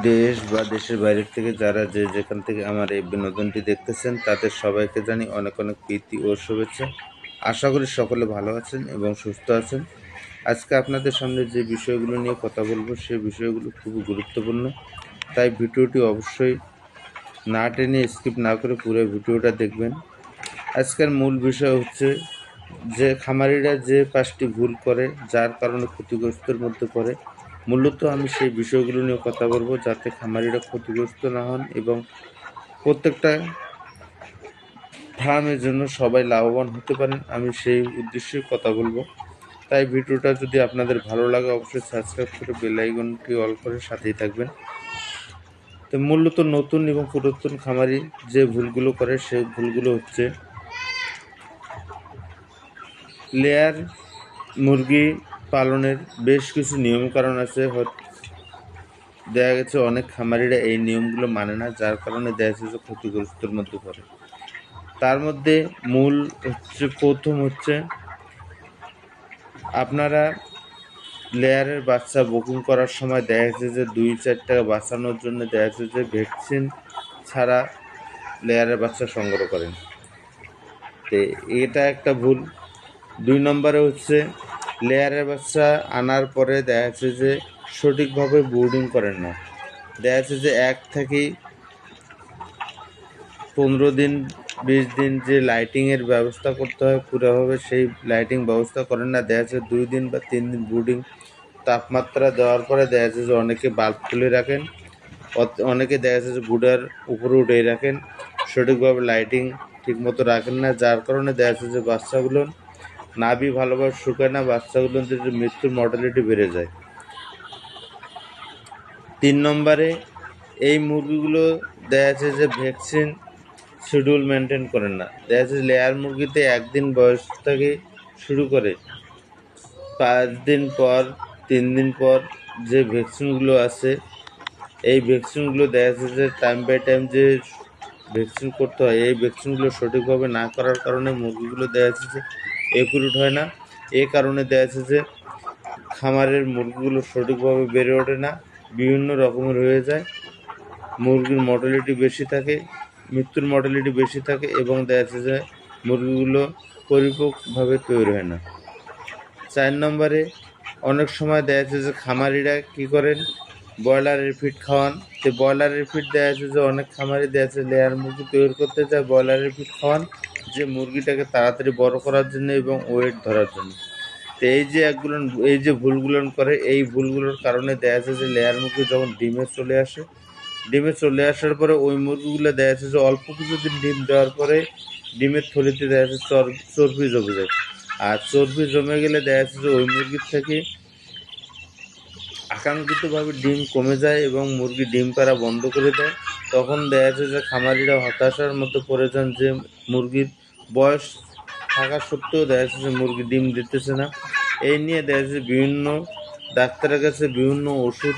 দেশ বা দেশের বাইরের থেকে যারা যে যেখান থেকে আমার এই বিনোদনটি দেখতেছেন, তাদের সবাইকে জানি অনেক অনেক প্রীতি ও শুভেচ্ছা। আশা করি সকলে ভালো আছেন এবং সুস্থ আছেন। আজকে আপনাদের সামনে যে বিষয়গুলো নিয়ে কথা বলব সেই বিষয়গুলো খুবই গুরুত্বপূর্ণ। তাই ভিডিওটি অবশ্যই না টেনে স্কিপ না করে পুরো ভিডিওটা দেখবেন। আজকের মূল বিষয় হচ্ছে যে খামারিরা যে পাঁচটি ভুল করে, যার কারণে ক্ষতিগ্রস্তের মধ্যে পড়ে মূলত আমি সেই বিষয়গুলো নিয়ে কথা বলব যাতে খামারিরা ক্ষতিগ্রস্ত না হন এবং প্রত্যেকটা ফার্মের জন্য সবাই লাভবান হতে পারেন, আমি সেই উদ্দেশ্যে কথা বলব। তাই ভিডিওটা যদি আপনাদের ভালো লাগে, অবশ্যই সাবস্ক্রাইব করে বেল আইকনটি অল করে সাথেই থাকবেন। তো মূলত নতুন এবং পুরাতন খামারি যে ভুলগুলো করে, সেই ভুলগুলো হচ্ছে লেয়ার মুরগি পালনের বেশ কিছু নিয়মকানুন আছে দেখা গেছে অনেক খামারিরা এই নিয়মগুলো মানে না, যার কারণে দেখা যাচ্ছে ক্ষতিগ্রস্তর মধ্যে পড়ে। তার মধ্যে মূল হচ্ছে, প্রথম হচ্ছে আপনারা লেয়ারের বাচ্চা বুকিং করার সময় দেখা যাচ্ছে যে দুই, চার টাকা বাঁচানোর জন্য দেখা যাচ্ছে যে ভ্যাকসিন ছাড়া লেয়ারের বাচ্চা সংগ্রহ করেন। তো এটা একটা ভুল। দুই নম্বরে হচ্ছে লেয়ারের বাচ্চা আনার পরে দেখা যাচ্ছে যে সঠিকভাবে বোর্ডিং করেন না। দেখা যাচ্ছে যে এক থেকে পনেরো দিন, বিশ দিন যে লাইটিংয়ের ব্যবস্থা করতে হয়, পুরোভাবে সেই লাইটিং ব্যবস্থা করেন না। দেখা যাচ্ছে দুই দিন বা তিন দিন বোর্ডিং তাপমাত্রা দেওয়ার পরে দেখা যাচ্ছে যে অনেকে বাল্ব খুলে রাখেন অনেকে দেখা যাচ্ছে যে বুডার উপরে উঠে রাখেন। সঠিকভাবে লাইটিং ঠিকমতো রাখেন না, যার কারণে দেখা যাচ্ছে যে বাচ্চাগুলো নাভি ভালোভাবে শুকায় না বাচ্চাগুলোর যে মৃত্যুর মর্টালিটি বেড়ে যায়। তিন নম্বরে, এই মুরগিগুলো দেখা যাচ্ছে যে ভ্যাকসিন শিডিউল মেনটেন করে না। দেখা যাচ্ছে লেয়ার মুরগিতে একদিন বয়স থেকে শুরু করে, পাঁচ দিন পর, তিন দিন পর যে ভ্যাকসিনগুলো আছে, এই ভ্যাকসিনগুলো দেখা যাচ্ছে যে টাইম বাই টাইম যে ভ্যাকসিন করতে হয়, এই ভ্যাকসিনগুলো সঠিকভাবে না করার কারণে মুরগিগুলো দেখা যাচ্ছে যে একুরেট হয় না। এই কারণে দেখা যাচ্ছে যে, খামারের মুরগিগুলো সঠিকভাবে বেড়ে ওঠে না, বিভিন্ন রকমের হয়ে যায়। মুরগির মর্টালিটি বেশি থাকে, মৃত্যুর মর্টালিটি বেশি থাকে এবং দেখা যাচ্ছে যে, মুরগিগুলো পরিপক্কভাবে তৈরি হয় না। চার নম্বরে, অনেক সময় দেখা যাচ্ছে যে, খামারিরা কী করেন? ব্রয়লারের ফিড খাওয়ান। তো ব্রয়লারের ফিড দেখা যাচ্ছে যে, অনেক খামারি দেখা যাচ্ছে লেয়ার মুরগি তৈরি করতে চায় ব্রয়লারের ফিড খাওয়ান। যে মুরগিটাকে তাড়াতাড়ি বড় করার জন্য এবং ওয়েট ধরার জন্য। তো এই যে একগুলো, এই যে ভুলগুলো করে, এই ভুলগুলোর কারণে দেখা যাচ্ছে যে লেয়ার মুরগি যখন ডিমে চলে আসে, ডিমে চলে আসার পরে ওই মুরগিগুলো দেখা যাচ্ছে যে অল্প কিছুদিন ডিম দেওয়ার পরে ডিমের থলিতে দেখা যাচ্ছে চর, চর্বি জমে যায়। আর চর্বি জমে গেলে দেখা যাচ্ছে যে ওই মুরগির থেকে আকাঙ্ক্ষিতভাবে ডিম কমে যায় এবং মুরগি ডিম পাড়া বন্ধ করে দেয়। তখন দেখা যাচ্ছে যে খামারিরা হতাশার মধ্যে পড়ে যান যে মুরগির বয়স থাকা সত্ত্বেও দেখা যাচ্ছে মুরগি ডিম দিতেছে না। এই নিয়ে দেখা যাচ্ছে বিভিন্ন ডাক্তারের কাছে বিভিন্ন ওষুধ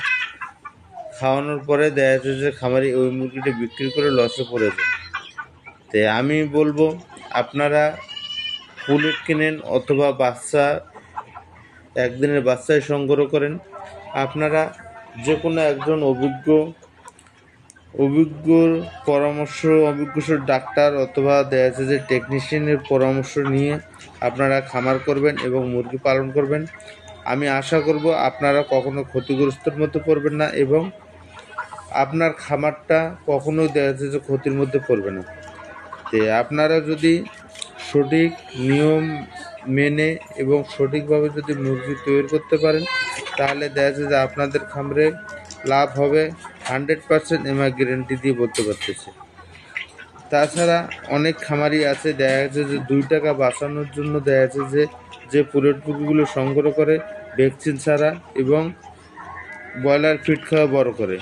খাওয়ানোর পরে দেখা যাচ্ছে যে খামারি ওই মুরগিটা বিক্রি করে লসে পড়ে যায়। তো আমি বলব, আপনারা পুলেট কিনেন অথবা বাচ্চা, একদিনের বাচ্চায় সংগ্রহ করেন। আপনারা যে কোনো একজন অভিজ্ঞ অভিজ্ঞ পরামর্শ, অভিজ্ঞ ডাক্তার অথবা দেখা যাচ্ছে যে টেকনিশিয়ানের পরামর্শ নিয়ে আপনারা খামার করবেন এবং মুরগি পালন করবেন। আমি আশা করব আপনারা কখনো ক্ষতিগ্রস্তের মধ্যে পড়বেন না এবং আপনার খামারটা কখনোই দেখা যাচ্ছে যে ক্ষতির মধ্যে পড়বে না। তে আপনারা যদি সঠিক নিয়ম মেনে এবং সঠিকভাবে যদি মুরগি তৈরি করতে পারেন তাহলে দেখা যাচ্ছে যে আপনাদের খামারে লাভ হবে হান্ড্রেড পারসেন্ট এমআই গ্যারেন্টি দিয়ে বলতে পারতেছে। তাছাড়া অনেক খামারি আছে, দেখা যাচ্ছে যে দুই টাকা বাঁচানোর জন্য দেখা যাচ্ছে যে যে পোলেট সংগ্রহ করে ভ্যাকসিন ছাড়া এবং ব্রয়লার ফিড খাওয়া বড় করে।